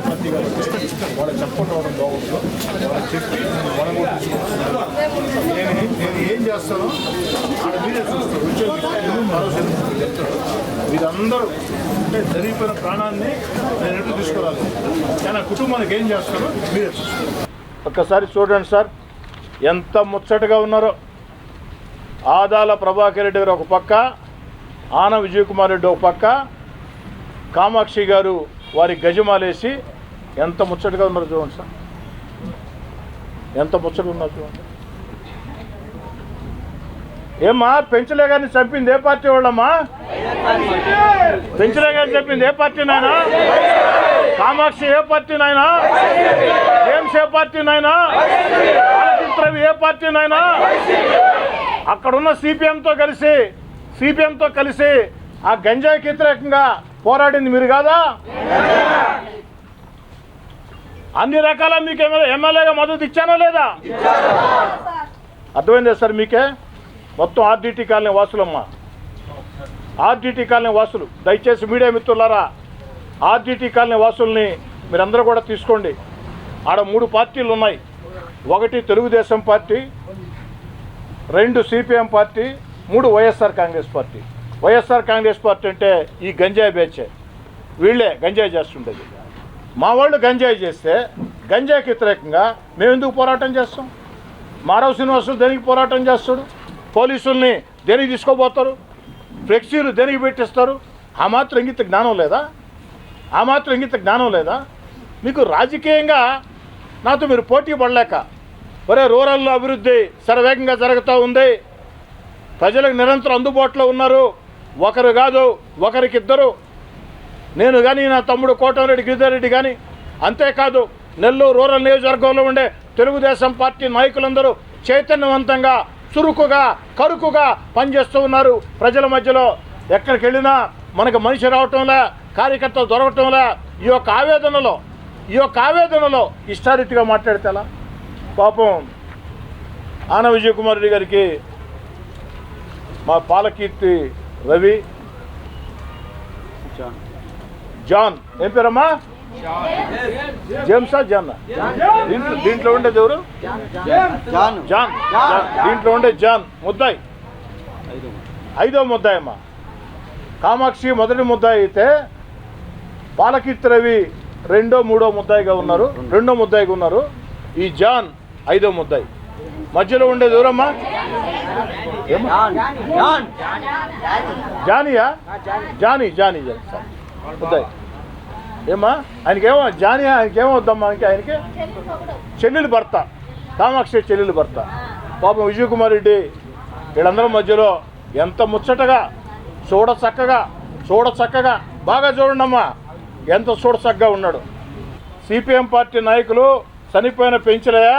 Party కాబట్టి వాళ్ళు బాగుంటుంది వాళ్ళు చెప్పి మనం కూడా నేను నేను ఏం చేస్తానో ఆడ మీరే చూస్తారు వచ్చే చెప్తారు మీరందరూ అంటే జరిగిపోయిన ప్రాణాన్ని నేను ఎటు తీసుకురాలి కానీ కుటుంబానికి ఏం చేస్తానో మీరే ఒక్కసారి చూడండి సార్ ఎంత ముచ్చటగా ఉన్నారో. ఆదాల ప్రభాకర్ రెడ్డి గారు ఒక పక్క ఆన విజయ్ కుమార్ రెడ్డి ఒక పక్క కామాక్షి గారు వారి గజమాలేసి ఎంత ముచ్చటగా ఉన్నారు చూడండి సార్. ఎంత ముచ్చటగా ఉన్నారు చూడండి. ఏమ్మా పెంచలే గారిని చంపింది ఏ పార్టీ వాళ్ళమ్మా? పెంచలే గారిని చంపింది ఏ పార్టీ నాయనా? కామాక్షి ఏ పార్టీ నాయనా? జేమ్స్ ఏ పార్టీ నాయనా? రవి ఏ పార్టీ నాయనా? అక్కడున్న సిపిఎంతో కలిసి సిపిఎంతో కలిసి ఆ గంజాయికి వ్యతిరేకంగా పోరాడింది మీరు కాదా? అన్ని రకాల మీకు ఎమ్మెల్యేగా మద్దతు ఇచ్చానా లేదా? అర్థమైందా సార్ మీకే? మొత్తం ఆర్డీటీ కాలనీ వాసులమ్మా. ఆర్డీటీ కాలనీ వాసులు. దయచేసి మీడియా మిత్రులారా ఆర్డీటీ కాలనీ వాసుల్ని మీరందరూ కూడా తీసుకోండి. ఆడ మూడు పార్టీలు ఉన్నాయి. ఒకటి తెలుగుదేశం పార్టీ రెండు సిపిఎం పార్టీ మూడు YSR Congress party. YSR Congress party అంటే ఈ గంజాయి బేచే. వీళ్ళే గంజాయి చేస్తుండేది. మా వాళ్ళు గంజాయి చేస్తే గంజాయికి వ్యతిరేకంగా మేము ఎందుకు పోరాటం చేస్తాం? మారవ శ్రీనివాసులు దేనికి పోరాటం చేస్తాడు? పోలీసుల్ని దేనికి తీసుకోబోతారు? ఫ్లెక్సీలు దేనికి పెట్టిస్తారు? ఆ మాత్రం ఇంగిత జ్ఞానం లేదా? ఆ మాత్రం ఇంగిత జ్ఞానం లేదా? మీకు రాజకీయంగా నాతో మీరు పోటీ పడలేక ఒరే రూరల్లో అభివృద్ధి శరవేగంగా జరుగుతూ ఉంది. ప్రజలకు నిరంతరం అందుబాటులో ఉన్నారు. ఒకరు కాదు ఒకరికిద్దరు. నేను కానీ నా తమ్ముడు కోటమిరెడ్డి గిరిధారెడ్డి కానీ అంతేకాదు నెల్లూరు రూరల్ నియోజకవర్గంలో ఉండే తెలుగుదేశం పార్టీ నాయకులందరూ చైతన్యవంతంగా చురుకుగా కరుకుగా పనిచేస్తూ ఉన్నారు. ప్రజల మధ్యలో ఎక్కడికి వెళ్ళినా మనకు మనిషి రావటంలా కార్యకర్తలు దొరకటంలా ఈ యొక్క ఆవేదనలో ఈ యొక్క ఆవేదనలో ఇష్టారీతిగా మాట్లాడితేలా పాపం ఆన విజయ్ కుమార్ రెడ్డి గారికి మా పాలకీర్తి రవి జాన్ ఏం పేరమ్మా? జేమ్సా జాన్ దీంట్లో దీంట్లో ఉండేది ఎవరు? జాన్ జాన్ దీంట్లో ఉండే జాన్ ముద్దాయి. ఐదో ముద్దాయి అమ్మా కామాక్షి మొదటి ముద్దాయి అయితే పాలకీర్తి రవి రెండో మూడో ముద్దాయిగా ఉన్నారు. రెండో. ముద్దాయిగా ఉన్నారు. ఈ జాన్ ఐదో ముద్దాయి. మధ్యలో ఉండేది ఎవరమ్మా? జానియా జానీ. జానీ. జానీ. ముద్దాయి ఏమ్మా ఆయనకేమో జానీ ఆయనకేమో వద్దమ్మా ఆయనకి ఆయనకి చెల్లెలు భర్త. కామాక్షి చెల్లెలు భర్త. పాపం విజయ్ కుమార్ రెడ్డి వీళ్ళందరి మధ్యలో ఎంత ముచ్చటగా చూడ చక్కగా చూడ చక్కగా బాగా చూడండి అమ్మా ఎంత చూడ చక్కగా ఉన్నాడు. సిపిఎం పార్టీ నాయకులు చనిపోయిన పెంచలయ్య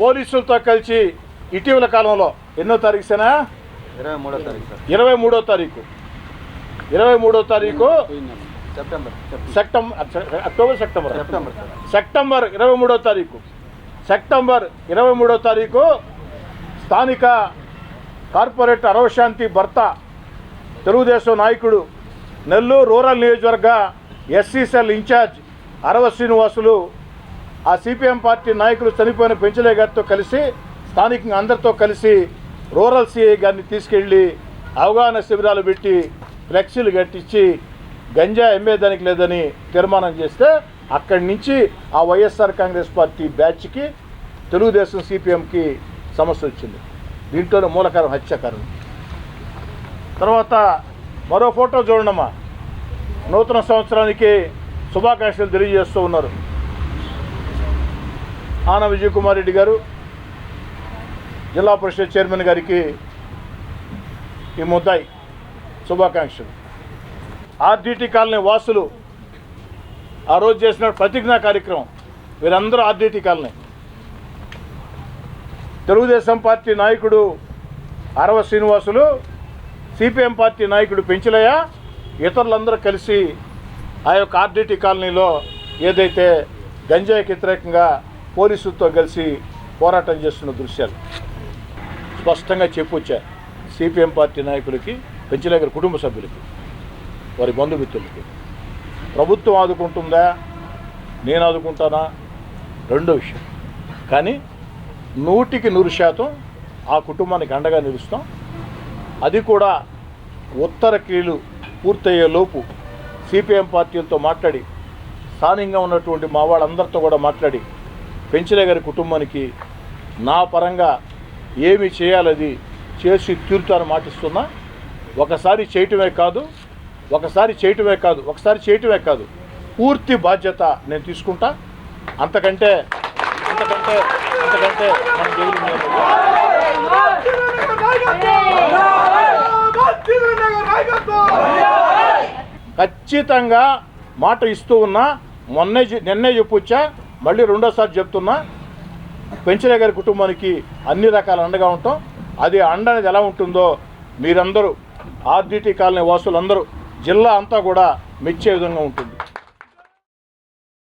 పోలీసులతో కలిసి ఇటీవల కాలంలో ఎన్నో తారీఖు సేనా? ఇరవై మూడో తారీఖు ఇరవై మూడో తారీఖు. ఇరవై మూడో తారీఖు September September. October September. September September ఇరవై మూడో తారీఖు. సెప్టెంబర్ ఇరవై మూడో తారీఖు స్థానిక కార్పొరేట్ అరవశాంతి భర్త తెలుగుదేశం నాయకుడు నెల్లూరు రూరల్ నియోజకవర్గ SC cell incharge Arava Srinivasulu ఆ సిపిఎం పార్టీ నాయకులు చనిపోయిన పెంచలే గారితో కలిసి స్థానికంగా అందరితో కలిసి రూరల్ సిఐ గారిని తీసుకెళ్ళి అవగాహన శిబిరాలు పెట్టి ఫ్లెక్సీలు కట్టించి గంజా అమ్మేదానికి లేదని తీర్మానం చేస్తే అక్కడి నుంచి ఆ వైఎస్ఆర్ కాంగ్రెస్ పార్టీ బ్యాచ్కి తెలుగుదేశం సిపిఎంకి సమస్య వచ్చింది. దీంట్లోనే మూలకారం హత్యాకారణం. తర్వాత మరో ఫోటో చూడమ్మా నూతన సంవత్సరానికి శుభాకాంక్షలు తెలియజేస్తూ ఉన్నారు. ఆన విజయ్ కుమార్ రెడ్డి గారు. జిల్లా పరిషత్ చైర్మన్ గారికి ఈ ముద్దాయి శుభాకాంక్షలు. ఆర్డీటీ కాలనీ వాసులు ఆ రోజు చేసిన ప్రతిజ్ఞా కార్యక్రమం వీరందరూ ఆర్డీటీ కాలనీ. తెలుగుదేశం పార్టీ నాయకుడు అరవ శ్రీనివాసులు సిపిఎం పార్టీ నాయకుడు పెంచలయ్య ఇతరులందరూ కలిసి ఆ యొక్క ఆర్డీటీ కాలనీలో ఏదైతే గంజాయికి వ్యతిరేకంగా పోలీసులతో కలిసి పోరాటం చేస్తున్న దృశ్యాలు. స్పష్టంగా చెప్పొచ్చా సిపిఎం పార్టీ నాయకులకి పెంచలయ్య గారి కుటుంబ సభ్యులకి వారి బంధుమిత్రులకి. ప్రభుత్వం ఆదుకుంటుందా? నేను ఆదుకుంటానా? రెండో విషయం. కానీ నూటికి నూరు శాతం ఆ కుటుంబానికి అండగా నిలుస్తాం. అది కూడా ఉత్తర క్రియలు పూర్తయ్యేలోపు సిపిఎం పార్టీలతో మాట్లాడి స్థానికంగా ఉన్నటువంటి మా వాళ్ళందరితో కూడా మాట్లాడి పెంచలే గారి కుటుంబానికి నా పరంగా ఏమి చేయాలది చేసి తీరుతాను మాటిస్తున్నా ఒకసారి చేయటమే కాదు ఒకసారి చేయటమే కాదు ఒకసారి చేయటమే కాదు. పూర్తి బాధ్యత నేను తీసుకుంటా. అంతకంటే అంతకంటే అంతకంటే మన ఖచ్చితంగా మాట ఇస్తూ ఉన్నా మొన్నే నిన్నే చెప్పొచ్చా మళ్ళీ రెండోసారి చెప్తున్నా పెంచలే గారి కుటుంబానికి అన్ని రకాల అండగా ఉంటాం. అది అండ అనేది ఎలా ఉంటుందో మీరందరూ ఆర్డిటీ కాలనీ వాసులందరూ జిల్లా అంతా కూడా మెచ్చే విధంగా ఉంటుంది.